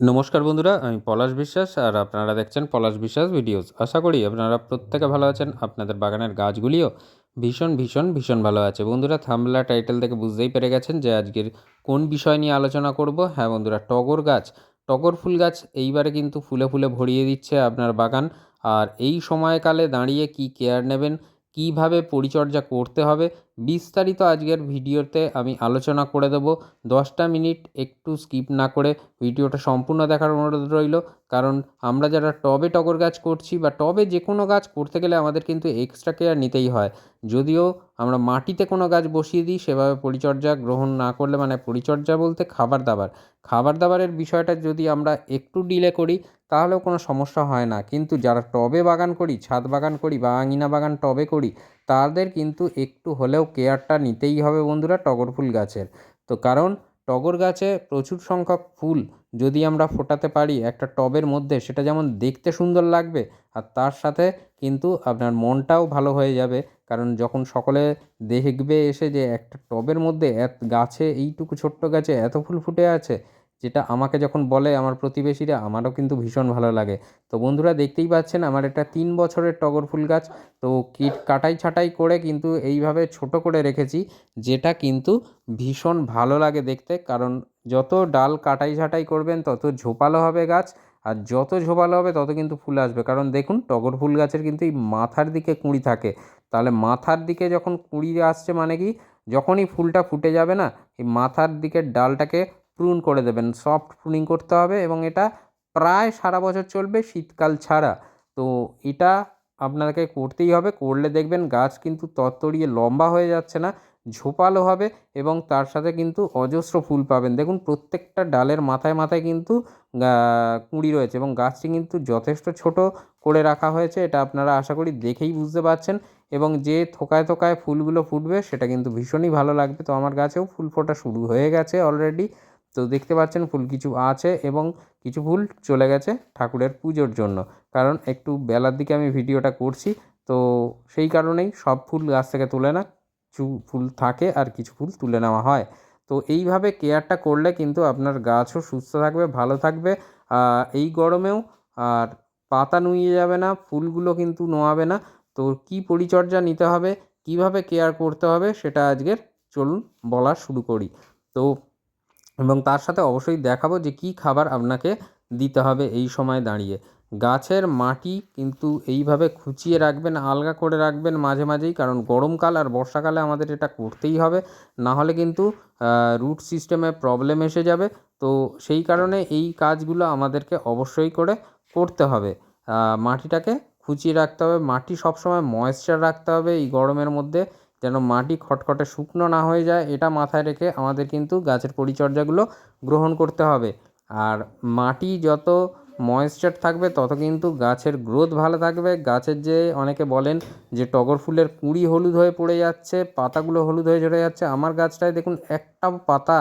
নমস্কার বন্ধুরা, আমি পলাশ বিশ্বাস আর আপনারা দেখছেন পলাশ বিশ্বাস ভিডিওস। আশা করি আপনারা প্রত্যেকে ভালো আছেন, আপনাদের বাগানের গাছগুলিও ভীষণ ভীষণ ভীষণ ভালো আছে। বন্ধুরা, থামলা টাইটেল থেকে বুঝতেই পেরে গেছেন যে আজকের কোন বিষয় নিয়ে আলোচনা করব। হ্যাঁ বন্ধুরা, টগর গাছ। টগর ফুল গাছ এইবারে কিন্তু ফুলে ফুলে ভরিয়ে দিচ্ছে আপনার বাগান। আর এই সময়কালে দাঁড়িয়ে কি কেয়ার নেবেন, কীভাবে পরিচর্যা করতে হবে বিস্তারিত আজকের ভিডিওতে আমি আলোচনা করে দেবো। দশটা মিনিট একটু স্কিপ না করে ভিডিওটা সম্পূর্ণ দেখার অনুরোধ রইল। কারণ আমরা যারা টবে টগর গাছ করছি বা টবে যে কোনো গাছ করতে গেলে আমাদের কিন্তু এক্সট্রা কেয়ার নিতেই হয়। যদিও আমরা মাটিতে কোনো গাছ বসিয়ে দিই, সেভাবে পরিচর্যা গ্রহণ না করলে মানে পরিচর্যা বলতে খাবার দাবার। খাবার দাবারের বিষয়টা যদি আমরা একটু ডিলে করি, তাহলেও কোনো সমস্যা হয় না। কিন্তু যারা টবে বাগান করি, ছাদ বাগান করি বা আঙিনা বাগান টবে করি তাদের কিন্তু একটু হলেও কেয়ারটা নিতেই হবে বন্ধুরা টগর ফুল গাছের। তো কারণ টগর গাছে প্রচুর সংখ্যক ফুল যদি আমরা ফোটাতে পারি একটা টবের মধ্যে সেটা যেমন দেখতে সুন্দর লাগবে আর তার সাথে কিন্তু আপনার মনটাও ভালো হয়ে যাবে। কারণ যখন সকলে দেখবে এসে যে একটা টবের মধ্যে এত গাছে এইটুকু ছোট্ট গাছে এত ফুল ফুটে আছে যেটা আমাকে যখন বলে আমার প্রতিবেশীরা, আমারও কিন্তু ভীষণ ভালো লাগে। তো বন্ধুরা দেখতেই পাচ্ছেন আমার এটা তিন বছরের টগর ফুল গাছ। তো কিট কাটাই ছাটাই করে কিন্তু এইভাবে ছোট করে রেখেছি, যেটা কিন্তু ভীষণ ভালো লাগে দেখতে। কারণ যত ডাল কাটাই ছাটাই করবেন, তত ঝোপালো হবে গাছ। আর যত ঝোপালো হবে, তত কিন্তু ফুল আসবে। কারণ দেখুন, টগর ফুল গাছের কিন্তু এই মাথার দিকে কুঁড়ি থাকে। তাহলে মাথার দিকে যখন কুঁড়ি আসছে মানে কি, যখনই ফুলটা ফুটে যাবে না, এই মাথার দিকের ডালটাকে প্রুন করে দেবেন। সফট প্রুনিং করতে হবে এবং এটা প্রায় সারা বছর চলবে শীতকাল ছাড়া। তো এটা আপনাকে করতেই হবে। করলে দেখবেন গাছ কিন্তু তরতরিয়ে লম্বা হয়ে যাচ্ছে না, ঝোপালো হবে এবং তার সাথে কিন্তু অজস্র ফুল পাবেন। দেখুন, প্রত্যেকটা ডালের মাথায় মাথায় কিন্তু কুঁড়ি রয়েছে এবং গাছটি কিন্তু যথেষ্ট ছোট করে রাখা হয়েছে। এটা আপনারা আশা করি দেখেই বুঝতে পারছেন এবং যে থোকায় থোকায় ফুলগুলো ফুটবে সেটা কিন্তু ভীষণই ভালো লাগবে। তো আমার গাছেও ফুল ফোটা শুরু হয়ে গেছে অলরেডি তো দেখতে পাচ্ছেন ফুল কিছু আছে এবং কিছু ফুল চলে গেছে ঠাকুরের পুজোর জন্য। কারণ একটু বেলার দিকে আমি ভিডিওটা করছি, তো সেই কারণেই সব ফুল গাছ থেকে তুলে না, কিছু ফুল থাকে আর কিছু ফুল তুলে নেওয়া হয়। তো এইভাবে কেয়ারটা করলে কিন্তু আপনার গাছও সুস্থ থাকবে, ভালো থাকবে। এই গরমেও আর পাতা নুয়ে যাবে না, ফুলগুলো কিন্তু নোয়াবে না। তো কী পরিচর্যা নিতে হবে, কীভাবে কেয়ার করতে হবে সেটা আজকের চলুন বলা শুরু করি। তো এবং তার সাথে অবশ্যই দেখাবো যে কী খাবার আপনাকে দিতে হবে এই সময় দাঁড়িয়ে। গাছের মাটি কিন্তু এইভাবে খুঁচিয়ে রাখবেন, আলগা করে রাখবেন মাঝে মাঝেই, কারণ গরমকাল আর বর্ষাকালে আমাদের এটা করতেই হবে। না হলে কিন্তু রুট সিস্টেমে প্রবলেম এসে যাবে। তো সেই কারণে এই কাজগুলো আমাদেরকে অবশ্যই করে করতে হবে। মাটিটাকে খুঁচিয়ে রাখতে হবে। মাটি সবসময় ময়েশ্চার রাখতে হবে এই গরমের মধ্যে। যেন মাটি খটখটে শুকনো না হয়ে যায়, এটা মাথায় রেখে আমাদের কিন্তু গাছের পরিচর্যাগুলো গ্রহণ করতে হবে। আর মাটি যত ময়েশ্চার থাকবে, তত কিন্তু গাছের গ্রোথ ভালো থাকবে। গাছের যে অনেকে বলেন যে টগর ফুলের কুঁড়ি হলুদ হয়ে পড়ে যাচ্ছে, পাতাগুলো হলুদ হয়ে ঝরে যাচ্ছে, আমার গাছটায় দেখুন একটা পাতা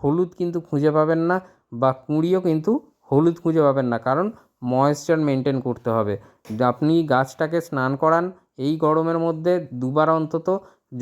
হলুদ কিন্তু খুঁজে পাবেন না বা কুঁড়িও কিন্তু হলুদ খুঁজে পাবেন না, কারণ ময়েশ্চার মেনটেন করতে হবে। আপনি গাছটাকে স্নান করান, এই গরমের মধ্যে দুবার অন্তত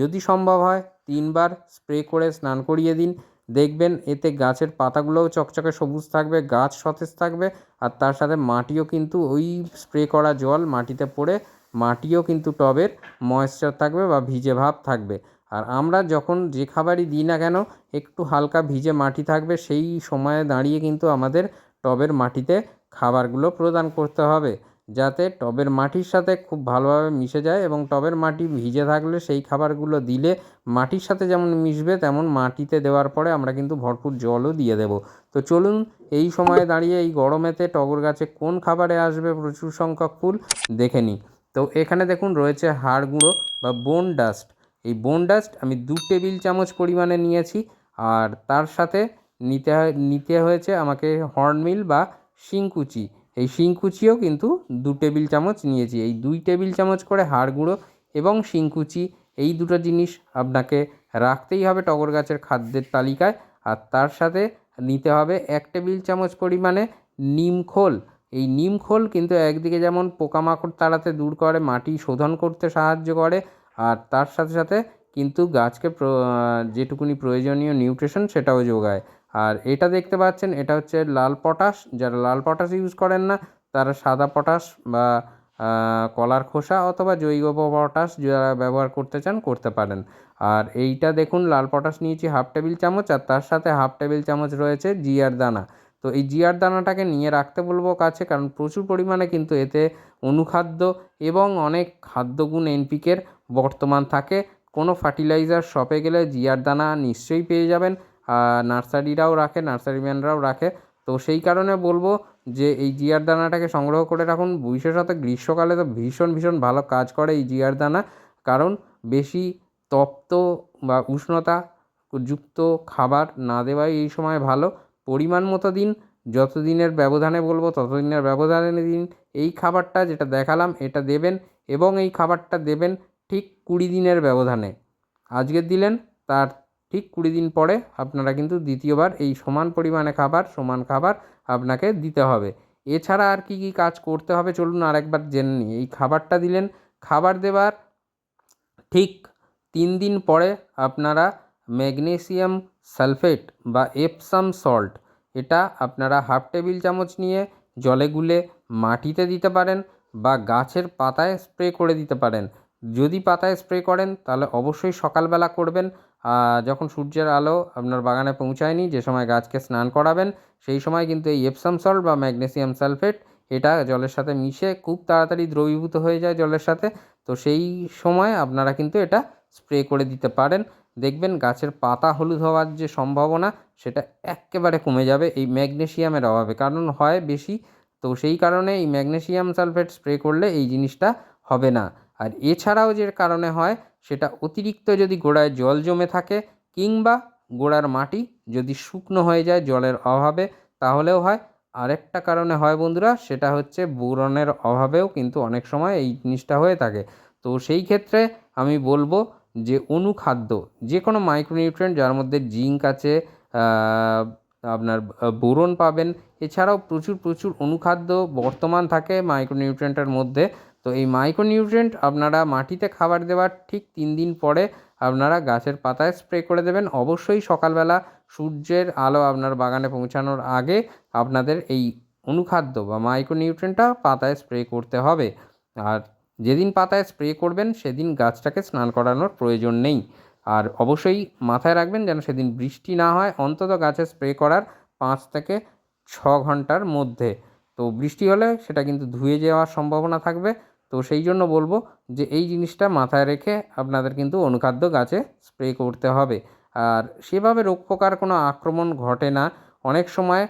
যদি সম্ভব হয়, তিনবার স্প্রে করে স্নান করিয়ে দিন। দেখবেন এতে গাছের পাতাগুলোও চকচকে সবুজ থাকবে, গাছ সতেজ থাকবে, আর তার সাথে মাটিও কিন্তু ওই স্প্রে করা জল মাটিতে পড়ে, মাটিও কিন্তু টবের ময়েশ্চার থাকবে বা ভিজে ভাব থাকবে। আর আমরা যখন যে খাবারই দিই না কেন, একটু হালকা ভিজে মাটি থাকবে, সেই সময়ে দাঁড়িয়ে কিন্তু আমাদের টবের মাটিতে খাবারগুলো প্রদান করতে হবে। যাতে টবের মাটির সাথে খুব ভালোভাবে মিশে যায় এবং টবের মাটি ভিজে থাকলে সেই খাবারগুলো দিলে মাটির সাথে যেমন মিশবে, তেমন মাটিতে দেওয়ার পরে আমরা কিন্তু ভরপুর জলও দিয়ে দেবো। তো চলুন এই সময়ে দাঁড়িয়ে এই গরমেতে টগর গাছে কোন খাবারে আসবে প্রচুর সংখ্যক ফুল দেখে নিই। তো এখানে দেখুন রয়েছে হাড় গুঁড়ো বা বোন ডাস্ট এই বোন ডাস্ট আমি দু টেবিল চামচ পরিমাণে নিয়েছি আর তার সাথে নিতে নিতে হয়েছে আমাকে হর্নমিল বা শিংকুচি। এই শিংকুচিও কিন্তু দু টেবিল চামচ নিয়েছি। এই দুই টেবিল চামচ করে হাড় গুঁড়ো এবং শিংকুচি এই দুটো জিনিস আপনাকে রাখতেই হবে টগর গাছের খাদ্যের তালিকায়। আর তার সাথে নিতে হবে এক টেবিল চামচ পরিমাণে নিম খোল। এই নিম খোল কিন্তু একদিকে যেমন পোকামাকড় তাড়াতে দূর করে, মাটি শোধন করতে সাহায্য করে, আর তার সাথে সাথে কিন্তু গাছকে যেটুকুনি প্রয়োজনীয় নিউট্রিশন সেটাও যোগায়। আর এটা দেখতে পাচ্ছেন, এটা হচ্ছে লাল পটাশ। যারা লাল পটাশ ইউজ করেন না, তারা সাদা পটাশ বা কলার খোসা অথবা জৈব পটাশ যারা ব্যবহার করতে চান, করতে পারেন। আর এইটা দেখুন, লাল পটাশ নিয়েছি হাফ টেবিল চামচ, আর তার সাথে হাফ টেবিল চামচ রয়েছে জিয়ার দানা। তো এই জিয়ার দানাটাকে নিয়ে রাখতে বলব কাছে, কারণ প্রচুর পরিমাণে কিন্তু এতে অনুখাদ্য এবং অনেক খাদ্যগুণ এনপিকের বর্তমান থাকে। কোনো ফার্টিলাইজার শপে গেলে জিয়ার দানা নিশ্চয়ই পেয়ে যাবেন। নার্সারিরাও রাখে নার্সারিম্যানরাও রাখে। তো সেই কারণে বলব যে এই জিয়ার দানাটাকে সংগ্রহ করে রাখুন। বিশেষত গ্রীষ্মকালে তো ভীষণ ভীষণ ভালো কাজ করে এই জিয়ার দানা। কারণ বেশি তপ্ত বা উষ্ণতা যুক্ত খাবার না দেওয়াই এই সময় ভালো। পরিমাণ মতো দিন যত দিনের ব্যবধানে বলব তত দিনের ব্যবধানে দিন। এই খাবারটা যেটা দেখালাম, এটা দেবেন এবং এই খাবারটা দেবেন ঠিক কুড়ি দিনের ব্যবধানে। আজকে দিলেন, তার ঠিক কুড়ি দিন পরে আপনারা কিন্তু দ্বিতীয়বার এই সমান পরিমাণে খাবার, সমান খাবার আপনাকে দিতে হবে। এছাড়া আর কি কি কাজ করতে হবে চলুন আরেকবার জেনে নিই। এই খাবারটা দিলেন, খাবার দেওয়ার ঠিক তিন দিন পরে আপনারা ম্যাগনেসিয়াম সালফেট বা এপসাম সল্ট, এটা আপনারা হাফ টেবিল চামচ নিয়ে জলে গুলে মাটিতে দিতে পারেন বা গাছের পাতায় স্প্রে করে দিতে পারেন। যদি পাতায় স্প্রে করেন তাহলে অবশ্যই সকালবেলা করবেন। যখন সূর্যের আলো আপনার বাগানে পৌঁছায়নি, যে সময় গাছকে স্নান করাবেন, সেই সময় কিন্তু এই এপসাম সল্ট বা ম্যাগনেসিয়াম সালফেট এটা জলের সাথে মিশে খুব তাড়াতাড়ি দ্রবীভূত হয়ে যায় জলের সাথে। তো সেই সময় আপনারা কিন্তু এটা স্প্রে করে দিতে পারেন। দেখবেন গাছের পাতা হলুদ হওয়ার যে সম্ভাবনা, সেটা এক্কেবারে কমে যাবে এই ম্যাগনেসিয়ামের অভাবে। কারণ হয় বেশি, তো সেই কারণে এই ম্যাগনেসিয়াম সালফেট স্প্রে করলে এই জিনিসটা হবে না। আর এছাড়াও যে কারণে হয় সেটা অতিরিক্ত যদি গোড়ায় জল জমে থাকে কিংবা গোড়ার মাটি যদি শুকনো হয়ে যায় জলের অভাবে, তাহলেও হয়। আরেকটা কারণে হয় বন্ধুরা, সেটা হচ্ছে বোরনের অভাবেও কিন্তু অনেক সময় এই জিনিসটা হয়ে থাকে। তো সেই ক্ষেত্রে আমি বলব যে অনুখাদ্য যে কোনো মাইক্রোনিউট্রিয়েন্ট যার মধ্যে জিঙ্ক আছে আপনার বোরন পাবেন এছাড়াও প্রচুর প্রচুর অনুখাদ্য বর্তমান থাকে মাইক্রোনিউট্রিয়েন্টের মধ্যে। তো এই মাইক্রোনিউট্রিয়েন্ট আপনারা মাটিতে খাবার দেওয়ার ঠিক তিন দিন পরে আপনারা গাছের পাতায় স্প্রে করে দেবেন। অবশ্যই সকালবেলা সূর্যের আলো আপনার বাগানে পৌঁছানোর আগে আপনাদের এই অনুখাদ্য বা মাইক্রোনিউট্রিয়েন্টটা পাতায় স্প্রে করতে হবে। আর যেদিন পাতায় স্প্রে করবেন সেদিন গাছটাকে স্নান করানোর প্রয়োজন নেই। আর অবশ্যই মাথায় রাখবেন যেন সেদিন বৃষ্টি না হয়। অন্তত গাছে স্প্রে করার পাঁচ থেকে ছ ঘণ্টার মধ্যে। তো বৃষ্টি হলে সেটা কিন্তু ধুয়ে যাওয়ার সম্ভাবনা থাকবে। তো সেই জন্য বলব যে এই জিনিসটা মাথায় রেখে আপনাদের কিন্তু অনুখাদ্য গাছে স্প্রে করতে হবে। আর সেভাবে রোগ কোনো আক্রমণ ঘটে না। অনেক সময়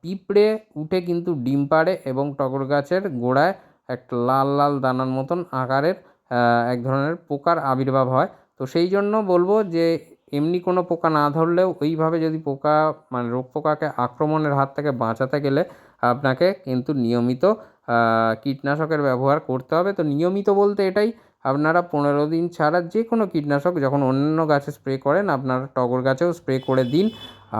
পিঁপড়ে উঠে কিন্তু ডিম পাড়ে এবং টগর গাছের গোড়ায় একটা লাল লাল দানার মতন আকারের এক ধরনের পোকার আবির্ভাব হয়। তো সেই জন্য বলব যে এমনি কোনো পোকা না ধরলেও ওইভাবে যদি পোকা মানে রোগ পোকাকে আক্রমণের হাত থেকে বাঁচাতে গেলে আপনাকে কিন্তু নিয়মিত কীটনাশকের ব্যবহার করতে হবে। তো নিয়মিত বলতে এটাই, আপনারা পনেরো দিন ছাড়া যে কোনো কীটনাশক, যখন অন্যান্য গাছে স্প্রে করেন, আপনারা টগর গাছেও স্প্রে করে দিন।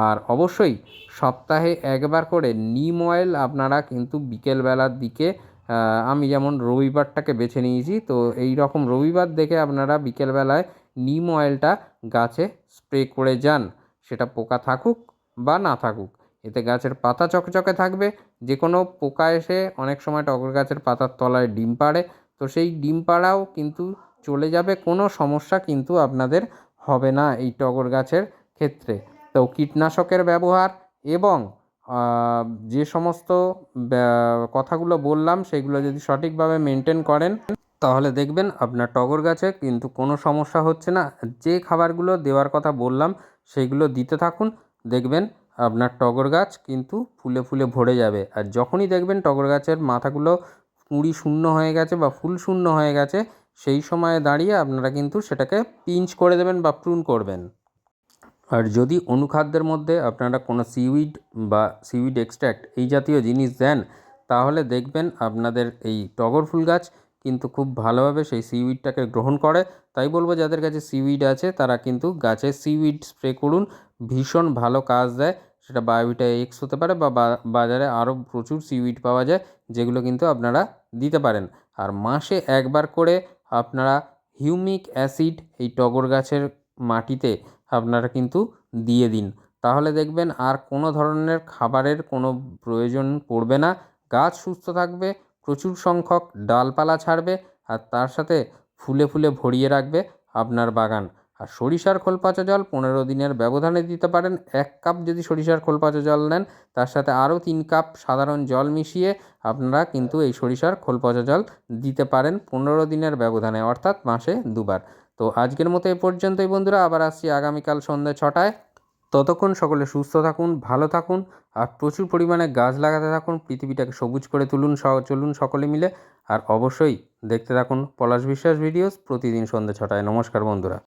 আর অবশ্যই সপ্তাহে একবার করে নিম অয়েল আপনারা কিন্তু বিকেলবেলার দিকে আমি যেমন রবিবারটাকে বেছে নিয়েছি, তো এই রকম রবিবার দেখে আপনারা বিকেলবেলায় নিম অয়েলটা গাছে স্প্রে করে যান। সেটা পোকা থাকুক বা না থাকুক। এতে গাছের পাতা চকচকে থাকবে। যে কোনো পোকা এসে অনেক সময় টগর গাছের পাতার তলায় ডিম পাড়ে। তো সেই ডিম পাড়াও কিন্তু চলে যাবে। কোনো সমস্যা কিন্তু আপনাদের হবে না এই টগর গাছের ক্ষেত্রে। তো কীটনাশকের ব্যবহার এবং যে সমস্ত কথাগুলো বললাম, সেগুলো যদি সঠিকভাবে মেনটেন করেন তাহলে দেখবেন আপনার টগর গাছে কিন্তু কোনো সমস্যা হচ্ছে না। যে খাবারগুলো দেওয়ার কথা বললাম সেইগুলো দিতে থাকুন। দেখবেন আপনার টগর গাছ কিন্তু ফুলে ফুলে ভরে যাবে। আর যখনই দেখবেন টগর গাছের মাথাগুলো কুঁড়ি শূন্য হয়ে গেছে বা ফুল শূন্য হয়ে গেছে, সেই সময়ে দাঁড়িয়ে আপনারা কিন্তু সেটাকে পিঞ্চ করে দেবেন বা প্রুন করবেন। আর যদি অনুখাদ্যের মধ্যে আপনারা কোনো সিউইড বা সিউইড এক্সট্র্যাক্ট এই জাতীয় জিনিস দেন, তাহলে দেখবেন আপনাদের এই টগর ফুল গাছ কিন্তু খুব ভালোভাবে সেই সিউইডটাকে গ্রহণ করে। তাই বলব যাদের কাছে সিউইড আছে, তারা কিন্তু গাছে সিউইড স্প্রে করুন। ভীষণ ভালো কাজ দেয়। সেটা বায়োভিটা এক্স হতে পারে বা, বাজারে আরও প্রচুর সিউইড পাওয়া যায়, যেগুলো কিন্তু আপনারা দিতে পারেন। আর মাসে একবার করে আপনারা হিউমিক অ্যাসিড এই টগর গাছের মাটিতে আপনারা কিন্তু দিয়ে দিন। তাহলে দেখবেন আর কোনো ধরনের খাবারের কোনো প্রয়োজন পড়বে না। গাছ সুস্থ থাকবে প্রচুর সংখ্যক ডালপালা ছাড়বে আর তার সাথে ফুলে ফুলে ভরিয়ে রাখবে আপনার বাগান। আর সরিষার খোল পচা জল পনেরো দিনের ব্যবধানে দিতে পারেন। এক কাপ যদি সরিষার খোল পচা জল নেন, তার সাথে আরও তিন কাপ সাধারণ জল মিশিয়ে আপনারা কিন্তু এই সরিষার খোল পচা জল দিতে পারেন পনেরো দিনের ব্যবধানে, অর্থাৎ মাসে দুবার। তো আজকের মতো এ পর্যন্তই বন্ধুরা, আবার আসছি আগামীকাল সন্ধ্যে ছটায়। ততক্ষণ সকলে সুস্থ থাকুন, ভালো থাকুন আর প্রচুর পরিমাণে গাছ লাগাতে থাকুন, পৃথিবীটাকে সবুজ করে তুলুন চলুন সকলে মিলে। আর অবশ্যই দেখতে থাকুন পলাশ বিশ্বাস ভিডিওস প্রতিদিন সন্ধ্যে ছটায়। নমস্কার বন্ধুরা।